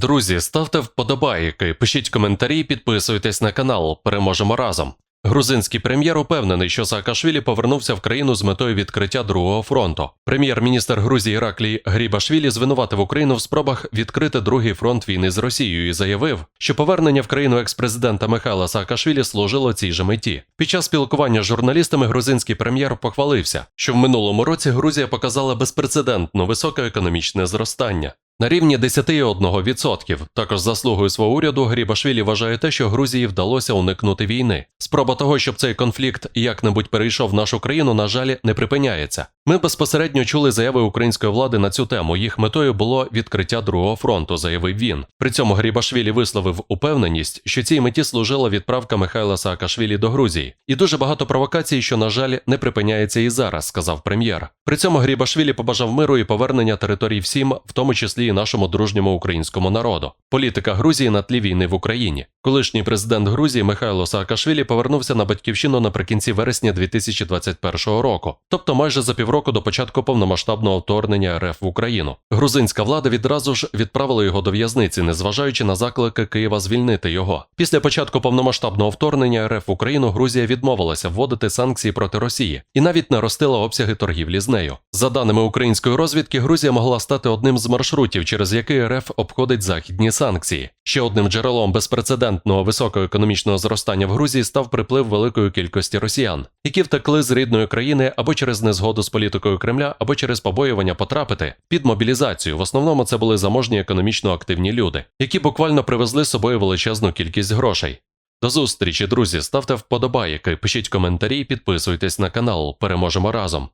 Друзі, ставте вподобайки, пишіть коментарі, підписуйтесь на канал. Переможемо разом. Грузинський прем'єр упевнений, що Саакашвілі повернувся в країну з метою відкриття другого фронту. Прем'єр-міністр Грузії Іраклій Грібашвілі звинуватив Україну в спробах відкрити другий фронт війни з Росією і заявив, що повернення в країну експрезидента Михайла Саакашвілі служило цій же меті. Під час спілкування з журналістами грузинський прем'єр похвалився, що в минулому році Грузія показала безпрецедентно високе економічне зростання. На рівні 10,1%. Також заслугою свого уряду Грібашвілі вважає те, що Грузії вдалося уникнути війни. Спроба того, щоб цей конфлікт як-небудь перейшов в нашу країну, на жаль, не припиняється. Ми безпосередньо чули заяви української влади на цю тему. Їх метою було відкриття другого фронту, заявив він. При цьому Грібашвілі висловив упевненість, що цій меті служила відправка Михайла Саакашвілі до Грузії. І дуже багато провокацій, що, на жаль, не припиняється і зараз, сказав прем'єр. При цьому Грібашвілі побажав миру і повернення територій всім, в тому числі і нашому дружньому українському народу. Політика Грузії на тлі війни в Україні. Колишній президент Грузії Михайло Саакашвілі повернувся на батьківщину наприкінці вересня 2021 року, тобто майже за півроку до початку повномасштабного вторгнення РФ в Україну. Грузинська влада відразу ж відправила його до в'язниці, незважаючи на заклики Києва звільнити його. Після початку повномасштабного вторгнення РФ в Україну Грузія відмовилася вводити санкції проти Росії і навіть наростила обсяги торгівлі з нею. За даними української розвідки, Грузія могла стати одним з маршрутів, через який РФ обходить західні санкції. Ще одним джерелом безпрецедентного високого економічного зростання в Грузії став приплив великої кількості росіян, які втекли з рідної країни або через незгоду з політикою Кремля, або через побоювання потрапити під мобілізацію. В основному це були заможні економічно активні люди, які буквально привезли з собою величезну кількість грошей. До зустрічі, друзі, ставте вподобайки, пишіть коментарі, підписуйтесь на канал. Переможемо разом.